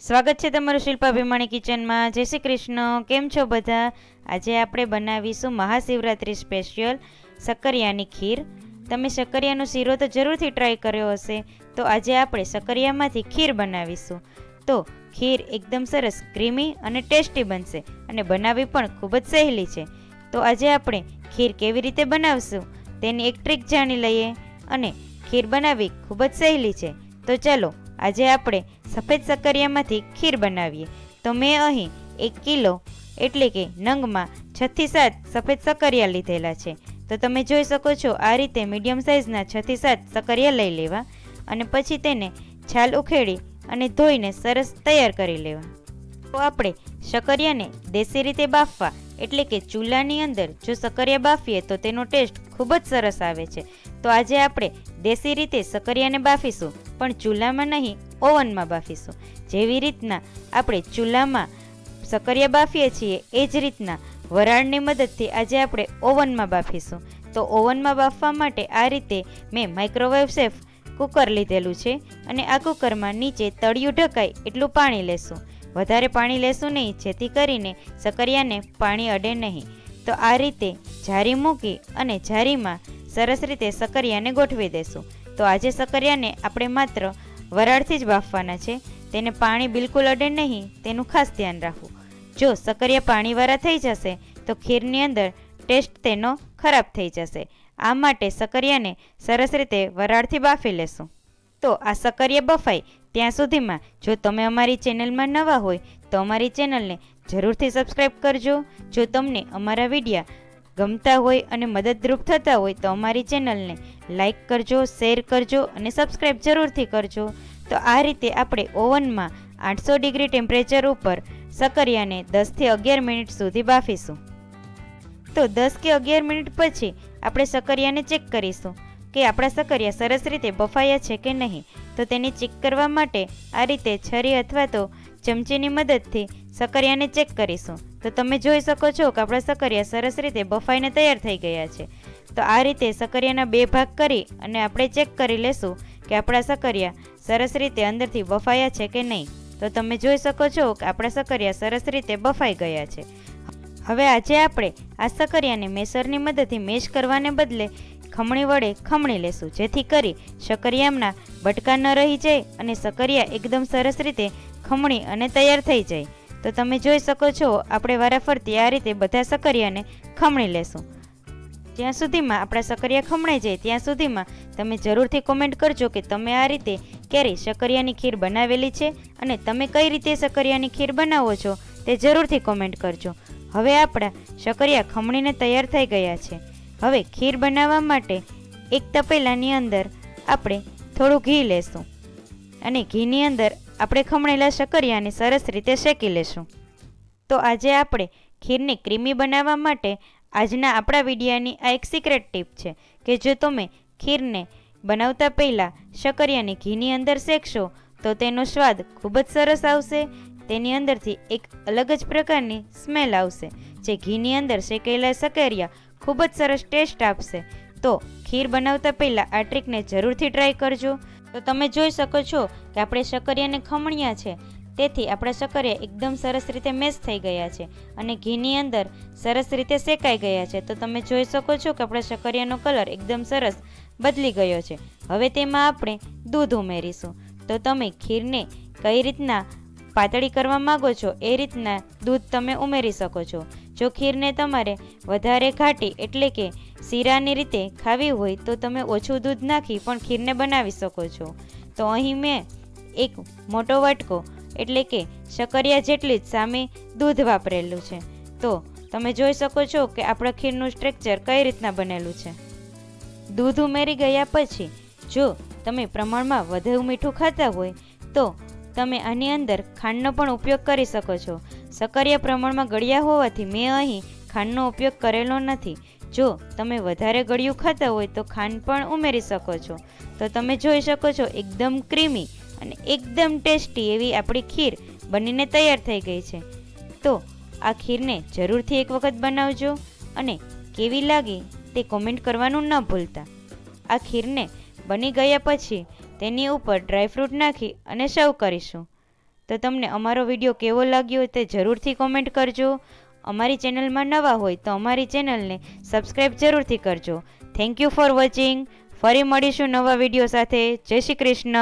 સ્વાગત છે તમારું શિલ્પા ભીમાણી કિચનમાં. જય શ્રી કૃષ્ણ. કેમ છો બધા? આજે આપણે બનાવીશું મહાશિવરાત્રિ સ્પેશિયલ શક્કરિયાની ખીર. તમે શક્કરિયાનો શીરો તો જરૂરથી ટ્રાય કર્યો હશે. તો આજે આપણે સક્કરિયામાંથી ખીર બનાવીશું. તો ખીર એકદમ સરસ ક્રીમી અને ટેસ્ટી બનશે અને બનાવવી પણ ખૂબ જ સહેલી છે. તો આજે આપણે ખીર કેવી રીતે બનાવશું તેની એક ટ્રીક જાણી લઈએ અને ખીર બનાવવી ખૂબ જ સહેલી છે. તો ચાલો, આજે આપણે સફેદ સક્કરિયામાંથી ખીર બનાવીએ. તો મેં અહીં એક કિલો, એટલે કે નંગમાં છથી સાત સફેદ સક્કરિયા લીધેલા છે. તો તમે જોઈ શકો છો, આ રીતે મીડિયમ સાઇઝના છથી સાત સક્કરિયા લઈ લેવા અને પછી તેને છાલ ઉખેડી અને ધોઈને સરસ તૈયાર કરી લેવા. તો આપણે શક્કરિયાને દેશી રીતે બાફવા, એટલે કે ચૂલાની અંદર જો સક્કરિયા બાફીએ તો તેનો ટેસ્ટ ખૂબ જ સરસ આવે છે. તો આજે આપણે દેશી રીતે સકરિયાને બાફીશું, પણ ચૂલામાં નહીં, ઓવનમાં બાફીશું. જેવી રીતના આપણે ચૂલામાં સકરિયા બાફીએ છીએ, એ જ રીતના વરાળની મદદથી આજે આપણે ઓવનમાં બાફીશું. તો ઓવનમાં બાફવા માટે આ રીતે મેં માઇક્રોવેવ સેફ કુકર લીધેલું છે અને આ કુકરમાં નીચે તળિયું ઢકાય એટલું પાણી લેશું. વધારે પાણી લેશું નહીં, જેથી કરીને સકરિયાને પાણી અડે નહીં. તો આ રીતે જારી મૂકી અને જારીમાં સરસ રીતે સકરિયાને ગોઠવી દેશું. તો આજે સકરિયાને આપણે માત્ર વરાળથી જ બાફવાના છે. તેને પાણી બિલકુલ અડે નહીં, તેનું ખાસ ધ્યાન રાખવું. જો સકરિયા પાણીવાળા થઈ જશે, તો ખીરની અંદર ટેસ્ટ તેનો ખરાબ થઈ જશે. આ માટે સકરિયાને સરસ રીતે વરાળથી બાફી લેશું. તો આ સકરિયા બફાય ત્યાં સુધીમાં જો તમે અમારી ચેનલમાં નવા હોય, તો અમારી ચેનલને જરૂરથી સબસ્ક્રાઈબ કરજો. જો તમને અમારા વિડીયા ગમતા હોય અને મદદરૂપ થતા હોય તો અમારી ચેનલને લાઈક કરજો, શેર કરજો અને સબસ્ક્રાઈબ જરૂરથી કરજો. તો આ રીતે આપણે ઓવનમાં આઠસો ડિગ્રી ટેમ્પરેચર ઉપર સકરિયાને દસથી અગિયાર મિનિટ સુધી બાફીશું. તો દસ કે અગિયાર મિનિટ પછી આપણે સકરિયાને ચેક કરીશું કે આપણા સકરિયા સરસ રીતે બફાયા છે કે નહીં. તો તેને ચેક કરવા માટે આ રીતે છરી અથવા તો ચમચીની મદદથી સકરિયાને ચેક કરીશું. તો તમે જોઈ શકો છો કે આપણા સકરિયા સરસ રીતે બફાઈને તૈયાર થઈ ગયા છે. તો આ રીતે સકરિયાના બે ભાગ કરી અને આપણે ચેક કરી લેશું કે આપણા સકરિયા સરસ રીતે અંદરથી બફાયા છે કે નહીં. તો તમે જોઈ શકો છો કે આપણા સકરિયા સરસ રીતે બફાઈ ગયા છે. હવે આજે આપણે આ સકરિયાને મેસરની મદદથી મેશ કરવાને બદલે ખમણી વડે ખમણી લેશું. જેથી કરી શકરિયામના બટકા ન રહી જાય અને શકરિયા એકદમ સરસ રીતે ખમણી અને તૈયાર થઈ જાય. તો તમે જોઈ શકો છો, આપણે વારાફરતી આ રીતે બધા સકરિયાને ખમણી લેશું. જ્યાં સુધીમાં આપણા સકરિયા ખમણાઈ જાય, ત્યાં સુધીમાં તમે જરૂરથી કોમેન્ટ કરજો કે તમે આ રીતે ક્યારે શકરિયાની ખીર બનાવેલી છે અને તમે કઈ રીતે શકરિયાની ખીર બનાવો છો તે જરૂરથી કોમેન્ટ કરજો. હવે આપણા શકરિયા ખમણીને તૈયાર થઈ ગયા છે. હવે ખીર બનાવવા માટે એક તપેલાની અંદર આપણે થોડું ઘી લેશું અને ઘીની અંદર આપણે ખમણેલા શકરિયાને સરસ રીતે શેકી લેશું. તો આજે આપણે ખીરને ક્રીમી બનાવવા માટે આજના આપણા વિડીયાની આ એક સિક્રેટ ટીપ છે કે જો તમે ખીરને બનાવતા પહેલાં શકરિયાને ઘીની અંદર શેકશો, તો તેનો સ્વાદ ખૂબ જ સરસ આવશે. તેની અંદરથી એક અલગ જ પ્રકારની સ્મેલ આવશે. જે ઘીની અંદર શેકેલા શકરિયા ખૂબ જ સરસ ટેસ્ટ આપશે. તો ખીર બનાવતા પહેલાં આ ટ્રીકને જરૂરથી ટ્રાય કરજો. તો તમે જોઈ શકો છો કે આપણે શકરિયાને ખમણ્યા છે. તેથી આપણા શકરિયા એકદમ સરસ રીતે મેશ થઈ ગયા છે અને ઘીની અંદર સરસ રીતે શેકાઈ ગયા છે. તો તમે જોઈ શકો છો કે આપણા શકરિયાનો કલર એકદમ સરસ બદલી ગયો છે. હવે તેમાં આપણે દૂધ ઉમેરીશું. તો તમે ખીરને કઈ રીતના પાતળી કરવા માગો છો એ રીતના દૂધ તમે ઉમેરી શકો છો. જો ખીરને તમારે વધારે ઘાટી એટલે કે શીરાની રીતે ખાવી હોય તો તમે ઓછું દૂધ નાખી પણ ખીરને બનાવી શકો છો. તો અહીં મેં એક મોટો વાટકો એટલે કે શકરિયા જેટલી જ સામે દૂધ વાપરેલું છે. તો તમે જોઈ શકો છો કે આપણા ખીરનું સ્ટ્રક્ચર કઈ રીતના બનેલું છે. દૂધ ઉમેરી ગયા પછી જો તમે પ્રમાણમાં વધુ મીઠું ખાતા હોય તો તમે આની અંદર ખાંડનો પણ ઉપયોગ કરી શકો છો. સકરિયા પ્રમાણમાં ગળ્યા હોવાથી મેં અહીં ખાંડનો ઉપયોગ કરેલો નથી. જો તમે વધારે ગળ્યું ખાતા હોય તો ખાંડ પણ ઉમેરી શકો છો. તો તમે જોઈ શકો છો એકદમ ક્રીમી અને એકદમ ટેસ્ટી એવી આપણી ખીર બનીને તૈયાર થઈ ગઈ છે. તો આ ખીરને જરૂરથી એક વખત બનાવજો અને કેવી લાગી તે કોમેન્ટ કરવાનું ન ભૂલતા. આ ખીરને બની ગયા પછી તેની ઉપર ડ્રાયફ્રૂટ નાખી અને સર્વ કરીશું. તો તમને અમારો વીડિયો કેવો લાગ્યો તે જરૂરથી કોમેન્ટ કરજો. અમારી ચેનલમાં નવા હોય તો અમારી ચેનલને સબસ્ક્રાઈબ જરૂરથી કરજો. થેન્ક યુ ફોર વોચિંગ ફરી મળીશું નવા વીડિયો સાથે. જય શ્રી કૃષ્ણ.